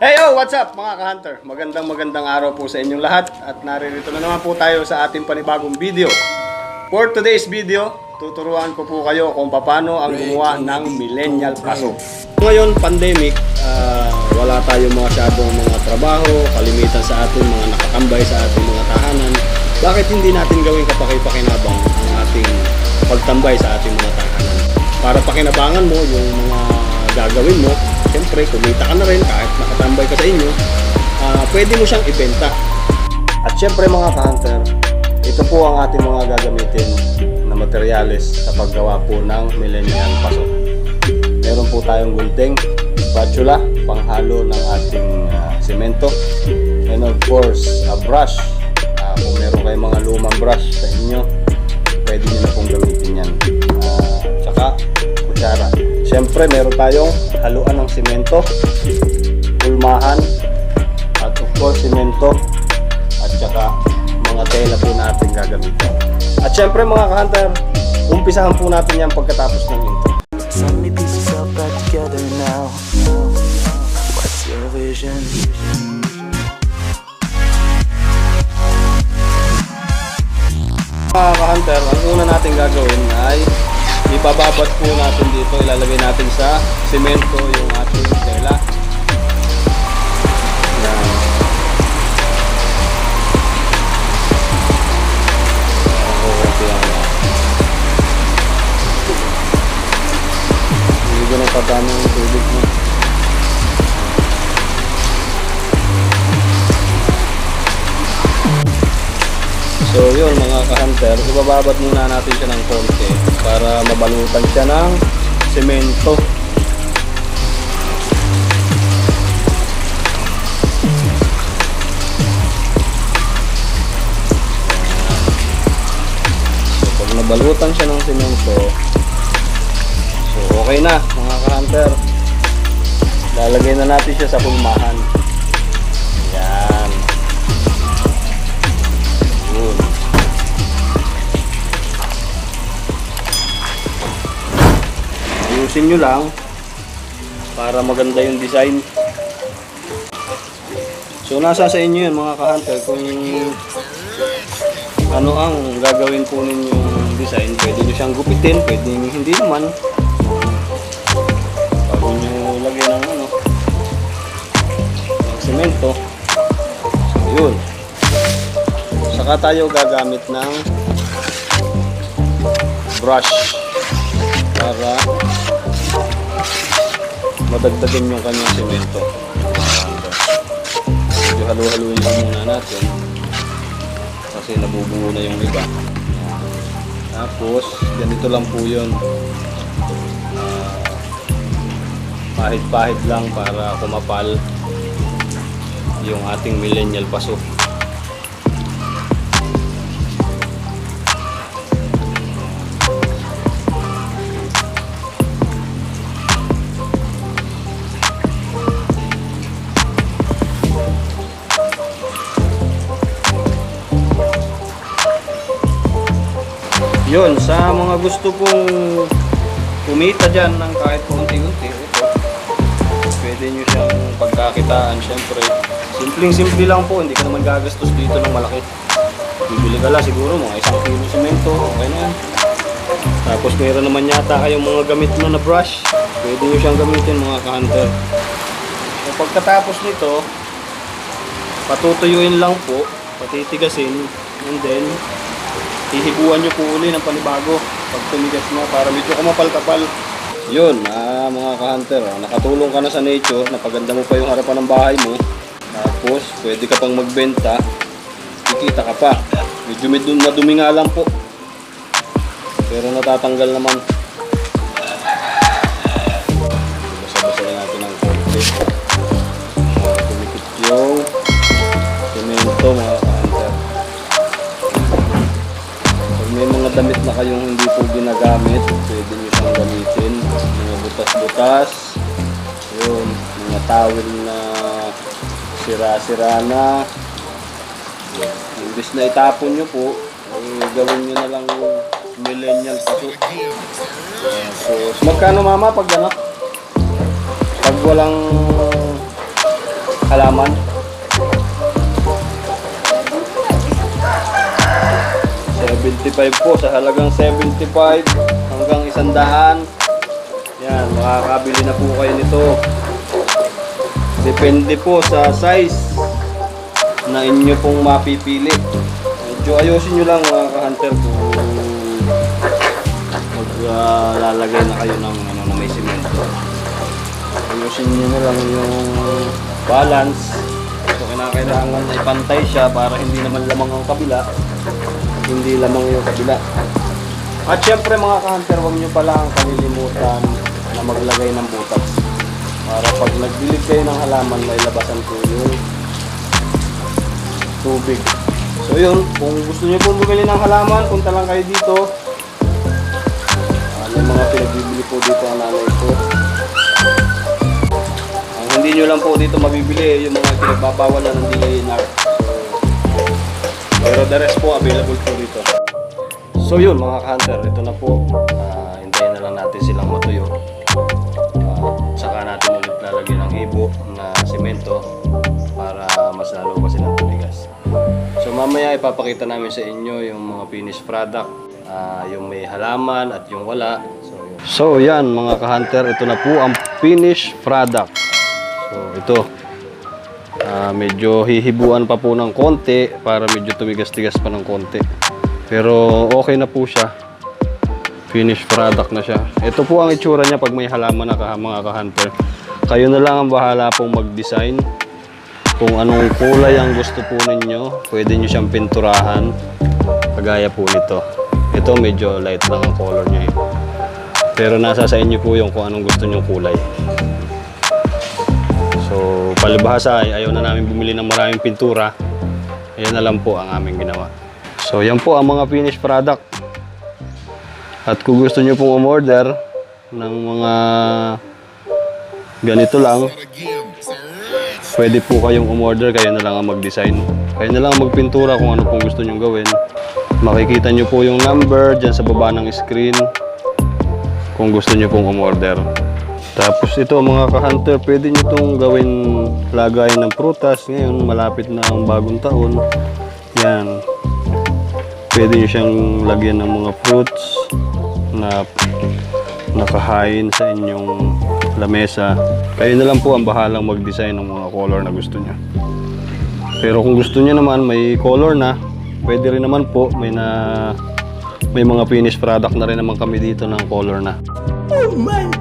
Hey yo, what's up mga ka-hunter? Magandang magandang araw po sa inyong lahat at naririto na naman po tayo sa ating panibagong video. For today's video, tuturuan ko po kayo kung paano ang gumawa ng millennial paso. Ngayon, pandemic, ah, wala tayong masyadong mga trabaho, kalimitan sa ating mga nakatambay sa ating mga tahanan. Bakit hindi natin gawing kapaki-pakinabang ang ating pagtambay sa ating mga tahanan? Para pakinabangan mo yung mga gagawin mo, siyempre kumita ka na rin kahit nakatambay ka sa inyo, ah, pwede mo siyang ibenta. At siyempre mga ka-hunter, ito po ang ating mga gagamitin na materyales sa paggawa po ng millennial paso. Meron po tayong gunting, spatula, panghalo ng ating ah, semento, and of course, a brush. Ah, kung meron kayong mga lumang brush sa inyo, pwede nyo na pong gamitin yan. Ah, tsaka, kutsara. Siyempre, meron tayong haluan ng simento, pulmahan, at of course, simento, at tsaka mga tela po natin gagamitin. At siyempre mga ka-hunter, umpisahan po natin yan pagkatapos ng intro. Pieces back together now. What's your vision? Mga ka-hunter, ang una natin gagawin ay ibababad po natin dito, ilalagay natin sa simento yung ating tela. Hindi ko nang padami yung tubig mo. So yun mga ka-hunter, ibababad muna natin siya ng konti para mabalutan siya ng semento. So pag nabalutan siya ng semento, so okay na mga ka-hunter. Lalagay na natin siya sa pulmahan. Yan. Yun. Ayusin nyo lang para maganda yung design. So nasa sa inyo yun mga ka-hunter kung ano ang gagawin po ninyong design. Pwede nyo siyang gupitin, pwede hindi naman. Nyo lagyan ng ano, ng semento. Yun. Saka tayo gagamit ng brush para madagdagan yung kanyang semento. Medyo halu-haluin lang muna natin kasi nabubungo na yung iba. Tapos, ganito lang po yun. Ah, pahit-pahit lang para kumapal yung ating millennial paso. Yun, sa mga gusto pong kumita dyan ng kahit unti-unti, ito, pwede nyo siyang pagkakitaan, syempre. Simpleng-simple lang po, hindi ka naman gagastos dito ng malaki. Bibili ka lang siguro mga isang kilo semento, okay na yan. Tapos meron naman yata kayong mga gamit na na brush, pwede nyo siyang gamitin mga ka-hunter. So pagkatapos nito, patutuyuin lang po, patitigasin, and then hihibuan nyo po uli ng panibago pag tumigas na para medyo kumapal-kapal. Yun, ah, mga ka-hunter, ah, nakatulong ka na sa nature, napaganda mo pa yung harapan ng bahay mo. Tapos, pwede ka pang magbenta, kikita ka pa. Medyo medyo madumi nga lang po. Pero natatanggal naman. Damit na kayong hindi po ginagamit, pwede nyo siyang gamitin. Mga butas-butas. Yun, mga towel na sira-sira na. Imbis na itapon nyo po, eh, gawin nyo na lang yung millennial paso. Tapos, magkano mama pag ano? Pag walang halaman. $75 po sa halagang 75 hanggang 100. Yan, makakabili na po kayo nito. Depende po sa size na inyo pong mapipili. Medyo ayusin nyo lang mga ka-hunter kung maglalagay na kayo ng ano, na may simento. Ayusin nyo na lang yung balance. So kailangan ipantay siya para hindi naman lamang ang kabila hindi lamang yung kabila. At syempre mga ka-hunter, huwag nyo pala ang kalilimutan na maglagay ng butas. Para pag nagdilig kayo ng halaman, may labasan po yung tubig. So yun, kung gusto nyo pong bumili ng halaman, punta lang kayo dito. Ah, may mga pinagbibili po dito ang nanay ko. Ang hindi nyo lang po dito mabibili yung mga pinagbabawalan ng DNR. Pero the rest po available po dito. So yun mga hunter, ito na po. Ah, hintayin na lang natin silang matuyo. Ah, saka natin ulit lalagyan ng ibo na simento para mas lalo pa silang tumigas. So mamaya ipapakita namin sa inyo yung mga finished product, ah, yung may halaman at yung wala. So, yun. so yan mga ka-hunter, ito na po ang finished product. So ito, Ah, medyo hihibuan pa po ng konti para medyo tumigas-tigas pa ng konti. Pero okay na po siya. Finished product na siya. Ito po ang itsura niya pag may halaman na ka, mga ka-hunter. Kayo na lang ang bahala pong mag-design. Kung anong kulay ang gusto po ninyo, pwede nyo siyang pinturahan. Kagaya po nito. Ito medyo light lang ang color niya. eh. Pero nasa sa inyo po yung kung anong gusto nyong kulay. So, palibhasa ay ayaw na namin bumili ng maraming pintura. Ayan na lang po ang aming ginawa. So, yan po ang mga finished product. At kung gusto nyo pong umorder ng mga ganito lang, pwede po kayong umorder, kayo na lang ang mag-design. Kayo na lang ang magpintura kung ano pong gusto nyo gawin. Makikita nyo po yung number dyan sa baba ng screen kung gusto nyo pong umorder. Tapos ito mga ka-hunter, pwede nyo itong gawin lagayan ng prutas. Ngayon, malapit na ang bagong taon. Yan. Pwede nyo siyang lagyan ng mga fruits na nakahain sa inyong lamesa. Kayo na lang po ang bahalang mag-design ng mga color na gusto nyo. Pero kung gusto nyo naman may color na, pwede rin naman po. May na may mga finished product na rin naman kami dito ng color na. It's not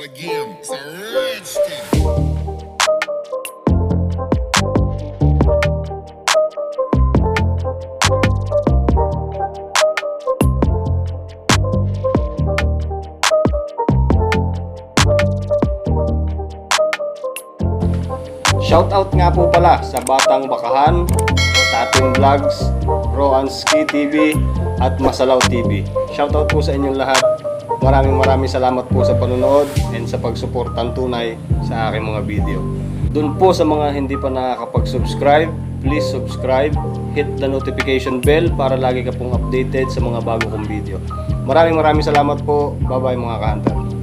a game, it's a rich thing. Shoutout nga po pala sa Batang Bakahan, Tatin Vlogs, Roanski TV, at Masalaw TV. Shoutout po sa inyong lahat. Maraming maraming salamat po sa panonood and sa pagsuportang tunay sa aking mga video. Doon po sa mga hindi pa nakakapag-subscribe, please subscribe, hit the notification bell para lagi ka pong updated sa mga bago kong video. Maraming maraming salamat po. Bye-bye mga ka-hunter.